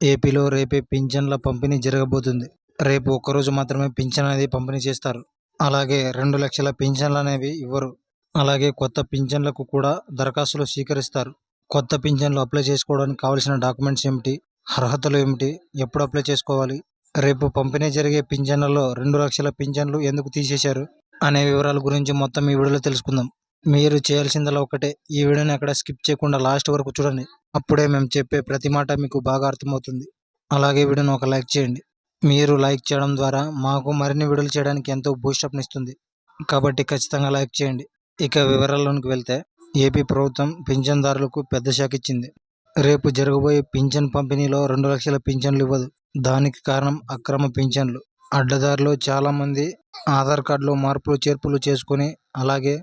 ఏపీలో రేపే పింఛన్ల పంపిణీ జరగబోతుంది. రేపు ఒక్కరోజు మాత్రమే పింఛన్ అనేది పంపిణీ చేస్తారు. అలాగే రెండు లక్షల పింఛన్లు అనేవి ఇవ్వరు. అలాగే కొత్త పింఛన్లకు కూడా దరఖాస్తులు స్వీకరిస్తారు. కొత్త పింఛన్లు అప్లై చేసుకోవడానికి కావాల్సిన డాక్యుమెంట్స్ ఏమిటి? అర్హతలు ఏమిటి? ఎప్పుడు అప్లై చేసుకోవాలి? రేపు పంపిణీ జరిగే పింఛన్లలో రెండు లక్షల పింఛన్లు ఎందుకు తీసేశారు? అనే వివరాల గురించి మొత్తం ఈ వీడియోలో తెలుసుకుందాం. మీరు చేయాల్సిందల్లా ఒకటే. ఈ వీడియోని అక్కడ స్కిప్ చేయకుండా లాస్ట్ వరకు చూడండి. అప్పుడే మేము చెప్పే ప్రతి మాట మీకు బాగా అర్థమవుతుంది. అలాగే వీడియోని ఒక లైక్ చేయండి. మీరు లైక్ చేయడం ద్వారా మాకు మరిన్ని వీడియోలు చేయడానికి ఎంతో బూస్టప్నిస్తుంది కాబట్టి ఖచ్చితంగా లైక్ చేయండి. ఇక వివరాల్లోనికి వెళ్తే ఏపీ ప్రభుత్వం పింఛన్దారులకు పెద్ద షాక్ ఇచ్చింది. రేపు జరగబోయే పింఛన్ పంపిణీలో రెండు లక్షల పింఛన్లు ఇవ్వదు. దానికి కారణం అక్రమ పింఛన్లు. అడ్డదారిలో చాలామంది ఆధార్ కార్డులో మార్పులు చేర్పులు చేసుకొని అలాగే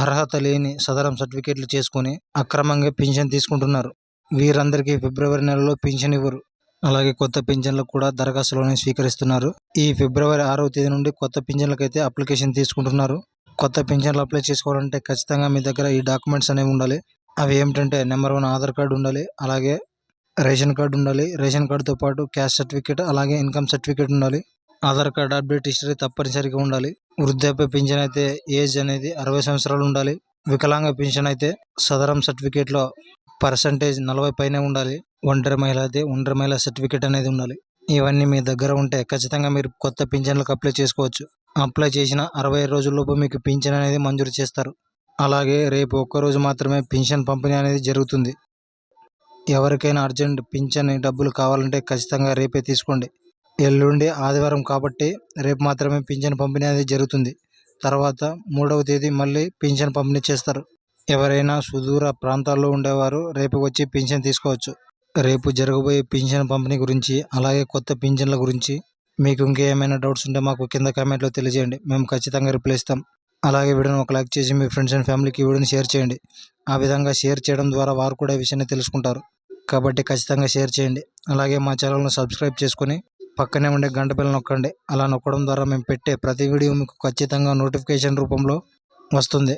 అర్హత లేని సదరం సర్టిఫికేట్లు చేసుకొని అక్రమంగా పింఛన్ తీసుకుంటున్నారు. వీరందరికీ ఫిబ్రవరి నెలలో పింఛన్ ఇవ్వరు. అలాగే కొత్త పింఛన్లకు కూడా దరఖాస్తులోనే స్వీకరిస్తున్నారు. ఈ ఫిబ్రవరి ఆరవ తేదీ నుండి కొత్త పింఛన్లకైతే అప్లికేషన్ తీసుకుంటున్నారు. కొత్త పింఛన్లు అప్లై చేసుకోవాలంటే ఖచ్చితంగా మీ దగ్గర ఈ డాక్యుమెంట్స్ అనేవి ఉండాలి. అవి ఏమిటంటే నెంబర్ వన్ ఆధార్ కార్డు ఉండాలి అలాగే రేషన్ కార్డు ఉండాలి. రేషన్ కార్డుతో పాటు క్యాస్ట్ సర్టిఫికేట్ అలాగే ఇన్కమ్ సర్టిఫికేట్ ఉండాలి. ఆధార్ కార్డ్ అప్డేట్ హిస్టరీ తప్పనిసరిగా ఉండాలి. వృద్ధాప్య పింఛన్ అయితే ఏజ్ అనేది అరవై సంవత్సరాలు ఉండాలి. వికలాంగ పింఛన్ అయితే సదరం సర్టిఫికేట్లో పర్సంటేజ్ నలభై పైనే ఉండాలి. ఒంటరి మహిళ అయితే ఒంటరి మహిళ సర్టిఫికేట్ అనేది ఉండాలి. ఇవన్నీ మీ దగ్గర ఉంటే ఖచ్చితంగా మీరు కొత్త పింఛన్లకు అప్లై చేసుకోవచ్చు. అప్లై చేసిన అరవై రోజుల్లోపు మీకు పింఛన్ అనేది మంజూరు చేస్తారు. అలాగే రేపు ఒక్కరోజు మాత్రమే పింఛన్ పంపిణీ అనేది జరుగుతుంది. ఎవరికైనా అర్జెంట్ పింఛన్ డబ్బులు కావాలంటే ఖచ్చితంగా రేపే తీసుకోండి. ఎల్లుండి ఆదివారం కాబట్టి రేపు మాత్రమే పింఛన్ పంపిణీ అనేది జరుగుతుంది. తర్వాత మూడవ తేదీ మళ్ళీ పింఛన్ పంపిణీ చేస్తారు. ఎవరైనా సుదూర ప్రాంతాల్లో ఉండేవారు రేపు వచ్చి పింఛన్ తీసుకోవచ్చు. రేపు జరగబోయే పింఛన్ పంపిణీ గురించి అలాగే కొత్త పింఛన్ల గురించి మీకు ఇంకేమైనా డౌట్స్ ఉంటే మాకు కింద కామెంట్లో తెలియజేయండి. మేము ఖచ్చితంగా రిప్లై ఇస్తాం. అలాగే వీడియోని ఒక లైక్ చేసి మీ ఫ్రెండ్స్ అండ్ ఫ్యామిలీకి వీడియోని షేర్ చేయండి. ఆ విధంగా షేర్ చేయడం ద్వారా వారు కూడా ఈ విషయాన్ని తెలుసుకుంటారు. కాబట్టి ఖచ్చితంగా షేర్ చేయండి. అలాగే మా ఛానల్ను సబ్స్క్రైబ్ చేసుకొని పక్కనే ఉండే గంట బిల్ల నొక్కండి. అలా నొక్కడం ద్వారా మేము పెట్టే ప్రతి వీడియో మీకు ఖచ్చితంగా నోటిఫికేషన్ రూపంలో వస్తుంది.